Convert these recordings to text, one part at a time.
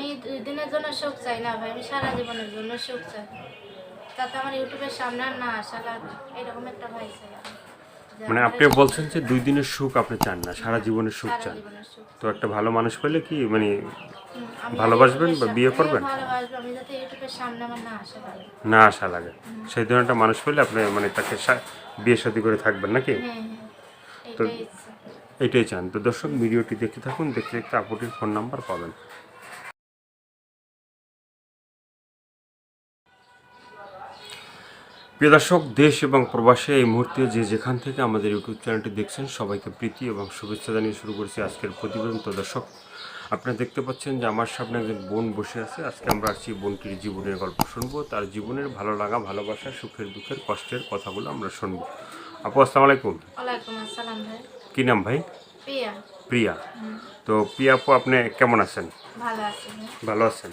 আমি দুই দিনের জন্য সুখ চাই না ভাই আমি সারা জীবনের জন্য সুখ চাই। যাতে আমার ইউটিউবের সামনে না আসা লাগে। এরকম একটা ভাই চাই মানে আপনি বলছেন যে দুই দিনের সুখ আপনি চান না সারা জীবনের সুখ চান। তো একটা ভালো মানুষ পেলে কি মানে ভালোবাসবেন বা বিয়ে করবেন? না আসা লাগে। আশা লাগে। সেই ধরনের একটা মানুষ পেলে আপনি মানে তাকে বিয়ে শাদী করে থাকবেন নাকি? হ্যাঁ হ্যাঁ। তো- এটাই এটাই চান। তো দর্শক ভিডিওটি দেখতে থাকুন দেখতে দেখতে আপুটির ফোন নাম্বার পাবেন। প্রিয় দর্শক দেশ এবং প্রবাসে এই মুহূর্তে যে যেখান থেকে আমাদের ইউটিউব চ্যানেলটি দেখছেন সবাইকে প্রীতি এবং শুভেচ্ছা জানিয়ে শুরু করেছি আজকের প্রতিবেদন। তো দর্শক আপনারা দেখতে পাচ্ছেন যে আমার সামনে একজন বোন বসে আছে। আজকে আমরা আসছি বোনটির জীবনের গল্প শুনব। তার জীবনের ভালো লাগা ভালোবাসা সুখের দুঃখের কষ্টের কথাগুলো আমরা শুনব। আপু আসসালামু আলাইকুম। কী নাম ভাই? প্রিয়া। প্রিয়া। তো প্রিয়া আপু আপনি কেমন আছেন? ভালো আছি। ভালো আছেন?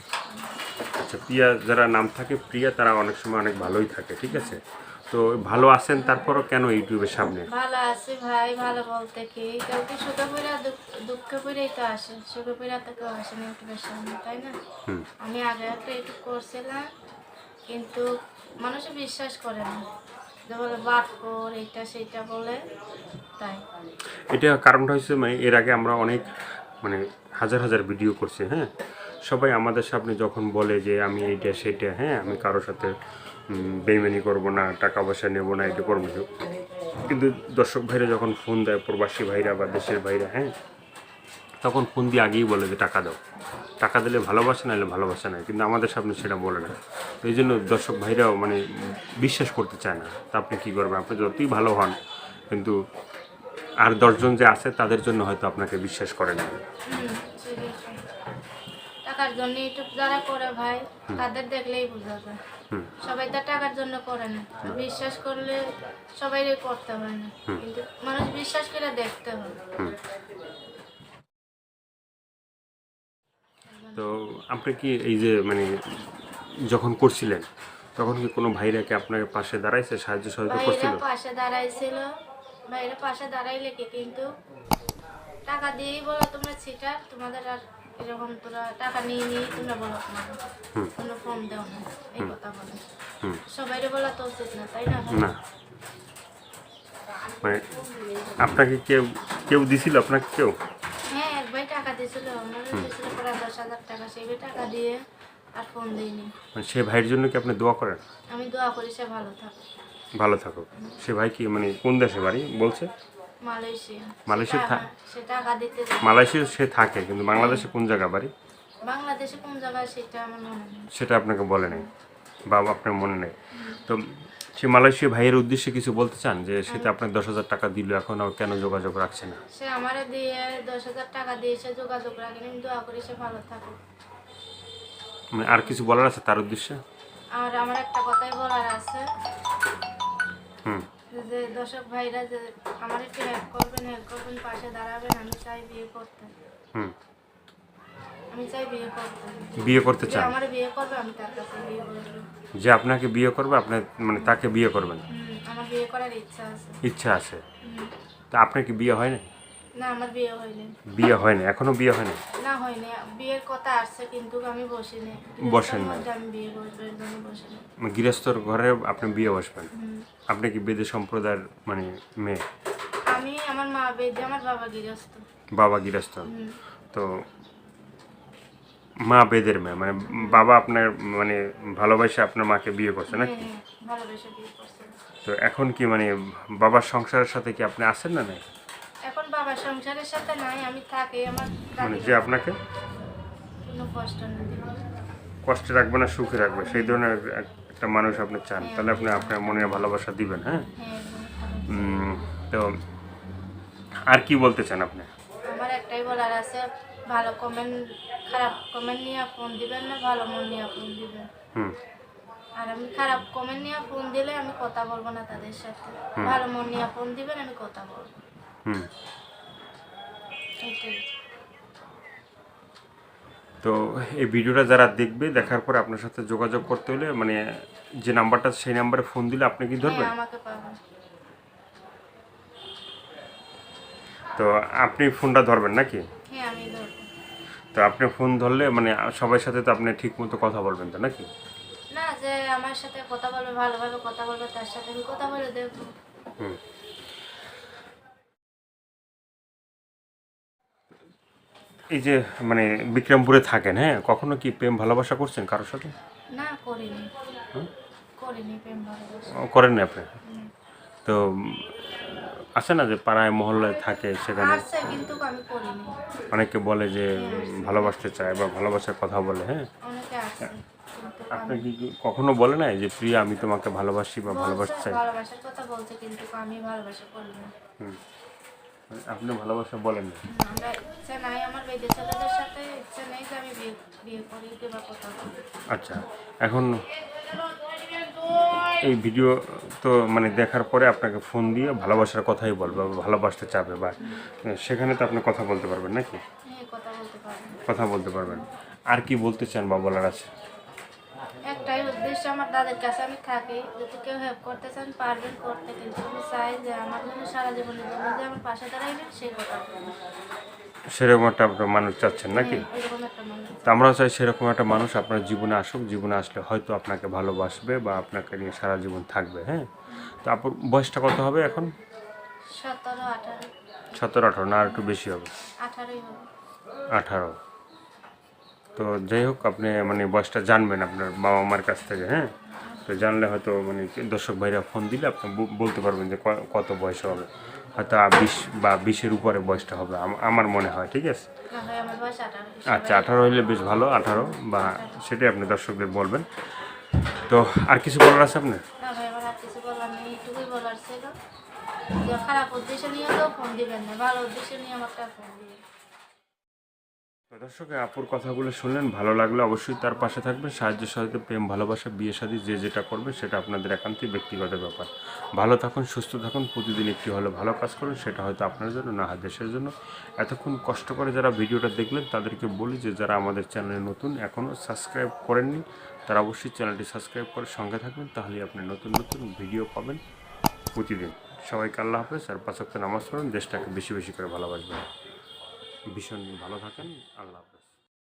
আচ্ছা প্রিয়া যারা নাম থাকে প্রিয়া তারা অনেক সময় অনেক ভালোই থাকে ঠিক আছে? তো ভালো আছেন তারপরও কেন ইউটিউবের সামনে? ভালো আছি ভাই ভালো বলতে কি? কেউ কি সুখে পড়া দুঃখে পড়েই তো আসে। সুখে পড়া তো কেউ আসে না ইউটিউবের সামনে তাই না? আমি আগে একটা ইউটিউব করছিলাম কিন্তু মানুষে বিশ্বাস করে না। এটা কারণটা হচ্ছে মানে এর আগে আমরা অনেক মানে হাজার হাজার ভিডিও করছি হ্যাঁ? সবাই আমাদের সামনে যখন বলে যে আমি এইটা সেটা হ্যাঁ আমি কারোর সাথে উম, বেইমানি করব না টাকা পয়সা নেব না এটা করব। কিন্তু দর্শক ভাইরা যখন ফোন দেয় প্রবাসী ভাইরা বা দেশের ভাইরা হ্যাঁ তখন ফোন দিয়ে আগেই বলে যে টাকা দাও। টাকা দিলে ভালোবাসা নাহলে ভালোবাসা নাই কিন্তু আমাদের সামনে সেটা বলে না। এই জন্য দর্শক ভাইরাও মানে বিশ্বাস করতে চায় না তা আপনি কী করবেন। আপনি যতই ভালো হন কিন্তু আর দশজন যে আছে তাদের জন্য হয়তো আপনাকে বিশ্বাস করে না। টাকার জন্য ইউটিউব যারা করে ভাই তাদের দেখলেই বোঝা যায়। সবাই তো টাকার জন্য করে না। বিশ্বাস করলে করতে হয় না। কিন্তু মানুষ বিশ্বাস করে দেখতে হয়। তো আপনি কি এই যে মানে যখন করছিলেন তখন কি কোনো ভাইরাকে আপনার পাশে দাঁড়াইছে সাহায্য সহযোগিতা ভাইরা করছিল? পাশে দাঁড়াইছিল। ভাইরা পাশে দাঁড়াইলে কি কিন্তু টাকা দিয়েই বলো তোমরা ছিটা তোমাদের আর এরকম তোরা টাকা নিয়ে নিয়ে তোমরা বলো কোনো ফোন দেও না এই কথা বলে। সবাইরে বলা তো উচিত না তাই না না। মানে আপনাকে কেউ কেউ দিছিল আপনাকে কেউ? দিয়েছিল প্রায় দশ হাজার টাকা। সেই টাকা দিয়ে আর ফোন দিইনি মানে সে ভাইয়ের জন্য কি আপনি দোয়া করেন? আমি দোয়া করি সে ভালো থাকে। ভালো থাকো সে ভাই কি মানে কোন দেশে বাড়ি বলছে? মালয়েশিয়া। মালয়েশিয়া সে টাকা- সে দিতে মালয়েশিয়া সে থাকে কিন্তু বাংলাদেশে কোন জায়গা বাড়ি? বাংলাদেশে কোন জায়গায় সেটা আমার মনে নেই। সেটা আপনাকে বলে নাই বা আপনার মনে নেই। তো সে মালয়েশিয়া ভাইয়ের উদ্দেশ্যে কিছু বলতে চান? যে সে তো আপনার দশ হাজার টাকা দিল এখন আর কেন যোগাযোগ রাখছে না? সে আমারে দিয়ে দশ হাজার টাকা দিয়ে সে যোগাযোগ রাখেন আমি দোয়া করি সে ভালো থাকুক। মানে আর কিছু বলার আছে তার উদ্দেশ্যে? আর আমার একটা কথাই বলার আছে। হুম। যে দর্শক ভাইরা যে আমার একটু হেল্প করবেন হেল্প করবেন পাশে দাঁড়াবেন আমি চাই বিয়ে করতে। হুম। বিয়ে করতে। চান? যে আপনাকে বিয়ে করবে আপনার মানে তাকে বিয়ে করবেন? ইচ্ছা আছে। তা আপনার কি বিয়ে হয় না না আমার বিয়ে হয়নি। বিয়ে হয় এখনও বিয়ে না হয়নি। বিয়ের কথা আসছে কিন্তু আমি বসিনি। বসেন না। আমি বিয়ে বসবো এর বসিনি। মানে গৃহস্থর ঘরে আপনি বিয়ে বসবেন? আপনি কি বেদে সম্প্রদায়ের মানে মেয়ে? আমি আমার মা বেদে আমার বাবা গৃহস্থ। বাবা গৃহস্থ? তো মা বেদের মেয়ে মানে বাবা আপনার মানে ভালোবাসে আপনার মাকে বিয়ে করছে হ্যাঁ নাকি? হ্যাঁ, ভালোবেসে বিয়ে করছে। তো এখন কি মানে বাবার সংসারের সাথে কি আপনি আছেন না নাই? এখন বাবা সংসারের সাথে নাই আমি থাকি আমার মানে যে আপনাকে? কোনো কষ্ট না কষ্টে রাখবে না সুখে রাখবে সেই ধরনের একটা মানুষ আপনি চান তাহলে আপনি আপনার মনে ভালোবাসা দিবেন হ্যাঁ? হ্যাঁ তো আর কি বলতে চান আপনি? আমার একটাই বলার আছে ভালো কমেন্ট খারাপ কমেন্ট নিয়ে ফোন দিবেন না ভালো মন নিয়ে ফোন দিবেন। হুম। আর আমি খারাপ কমেন্ট নিয়ে ফোন দিলে আমি কথা বলব না তাদের সাথে। ভালো মন নিয়ে ফোন দিবেন আমি কথা বলব। তো এই ভিডিওটা যারা দেখবে দেখার পরে আপনার সাথে যোগাযোগ করতে হলে মানে যে নাম্বারটা সেই নাম্বারে ফোন দিলে আপনি কি ধরবেন? হ্যাঁ পাবেন। তো আপনি ফোনটা ধরবেন নাকি? তো আপনি ফোন ধরলে মানে সবার সাথে তো আপনি ঠিক মতো কথা বলবেন তো নাকি? না যে আমার সাথে কথা বলবে ভালোভাবে কথা বলবে তার সাথে আমি কথা বলে হুম। এই যে মানে বিক্রমপুরে থাকেন হ্যাঁ? কখনো কি প্রেম ভালোবাসা করছেন কারোর সাথে? না করিনি। করিনি প্রেম ভালোবাসা। ও, করেননি আপনি? তো আছে না যে পাড়ায় মহল্লায় থাকে সেখানে? অনেকে বলে যে ভালোবাসতে চায় বা ভালোবাসার কথা বলে হ্যাঁ? আপনি কি কখনো বলে নাই যে প্রিয়া আমি তোমাকে ভালোবাসি বা ভালোবাসতে চাই ভালোবাসার কথা বলছে কিন্তু আমি ভালোবাসা করি না। হুম। আপনি ভালোবাসা বলেন না? আমরা নাই আমার বেঁধে ছেলেদের সাথে ইচ্ছে নেই যে আমি বিয়ে বিয়ে করি কিংবা কথা আচ্ছা এখন এই ভিডিও তো মানে দেখার পরে আপনাকে ফোন দিয়ে ভালোবাসার কথাই বলবে বা ভালোবাসতে চাবে বা সেখানে তো আপনি কথা বলতে পারবেন নাকি? হ্যাঁ কথা বলতে কথা বলতে পারবেন। আর কি বলতে চান বা বলার আছে? একটাই উদ্দেশ্য আমার দাদের কাছে আমি থাকি। যদি কেউ হেল্প করতে চান পারবেন করতে। কিন্তু আমি চাই যে আমার জন্য সারা জীবনের জন্য যে আমার পাশে দাঁড়াইবেন সেই কথা সেরকম একটা আপনার মানুষ চাচ্ছেন নাকি? হ্যাঁ, তো আমরাও চাই সেরকম একটা মানুষ আপনার জীবনে আসুক জীবনে আসলে হয়তো আপনাকে ভালোবাসবে বা আপনাকে নিয়ে সারা জীবন থাকবে হ্যাঁ? তো আপনার বয়সটা কত হবে এখন? সতেরো আঠারো। না আর একটু বেশি হবে। আঠারো। তো যাই হোক আপনি মানে বয়সটা জানবেন আপনার বাবা মার কাছ থেকে হ্যাঁ? তো জানলে হয়তো মানে দর্শক ভাইরা ফোন দিলে আপনি বলতে পারবেন যে ক- কত বয়স হবে। হয়তো বিশ বা বিশের উপরে বয়সটা হবে আমার মনে হয় ঠিক আছে? হয় আমার আঠারো আচ্ছা আঠারো হইলে বেশ ভালো আঠারো বা সেটাই আপনি দর্শকদের বলবেন। তো আর কিছু বলার আছে আপনার? আমার খারাপ উদ্দেশ্য নিয়ে তো ফোন দিবেন না ভালো উদ্দেশ্য নিয়ে আমাকে ফোন দিবেন। দর্শক, আপুর কথাগুলো শুনলেন, ভালো লাগলে অবশ্যই তার পাশে থাকবেন। সাহায্য সহায়তা প্রেম, ভালোবাসা, বিয়ে শাদী যে যেটা করবে সেটা আপনাদের একান্তই ব্যক্তিগত ব্যাপার। ভালো থাকুন, সুস্থ থাকুন, প্রতিদিন একটি হলে ভালো কাজ করুন, সেটা হয়তো আপনার জন্য না দেশের জন্য। এতক্ষণ কষ্ট করে যারা ভিডিওটা দেখলেন, তাদেরকে বলি যে, যারা আমাদের চ্যানেলে নতুন, এখনও সাবস্ক্রাইব করেননি, তারা অবশ্যই চ্যানেলটি সাবস্ক্রাইব করে সঙ্গে থাকবেন তাহলে আপনি নতুন নতুন ভিডিও পাবেন প্রতিদিন। সবাইকে আল্লাহ হাফেজ, আর পাঁচক্ত নামাজ পড়ুন, দেশটাকে বেশি বেশি করে ভালোবাসবেন। ভীষণ ভালো থাকেন আল্লাহ